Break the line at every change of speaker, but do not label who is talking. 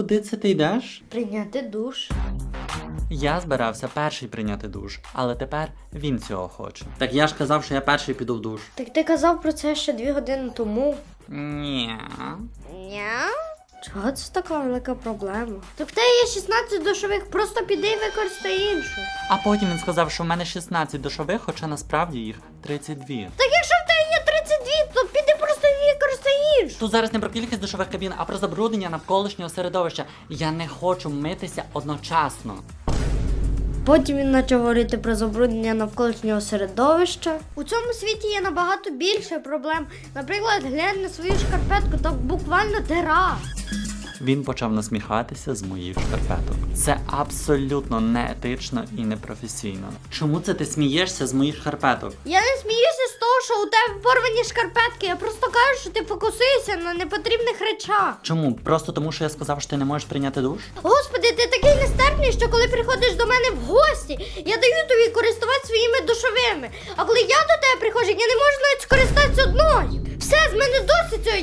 Куди це ти йдеш?
Прийняти душ.
Я збирався перший прийняти душ, але тепер він цього хоче. Так я ж казав, що я перший піду в душ.
Так ти казав про це ще дві години тому.
Ні.
Ня? Чого це така велика проблема? Так в тебе є 16 душових, просто піди і використай іншу.
А потім він сказав, що в мене 16 душових, хоча насправді їх 32.
Так якщо в тебе є 32, то піди просто і використай іншу.
Тут зараз не про кількість душових кабін, а про забруднення навколишнього середовища. Я не хочу митися одночасно.
Потім він почав говорити про забруднення навколишнього середовища. У цьому світі є набагато більше проблем. Наприклад, глянь на свою шкарпетку, так буквально дира.
Він почав насміхатися з моїх шкарпеток. Це абсолютно неетично і непрофесійно. Чому це ти смієшся з моїх шкарпеток?
Я не сміюся з того, що у тебе порвані шкарпетки. Я просто кажу, що ти фокусуєшся на непотрібних речах.
Чому? Просто тому, що я сказав, що ти не можеш прийняти душ?
Господи, ти такий нестерпний, що коли приходиш до мене в гості, я даю тобі користуватися своїми душовими. А коли я до тебе приходжу, я не можу навіть скористатися одною. Все, з мене досить цього.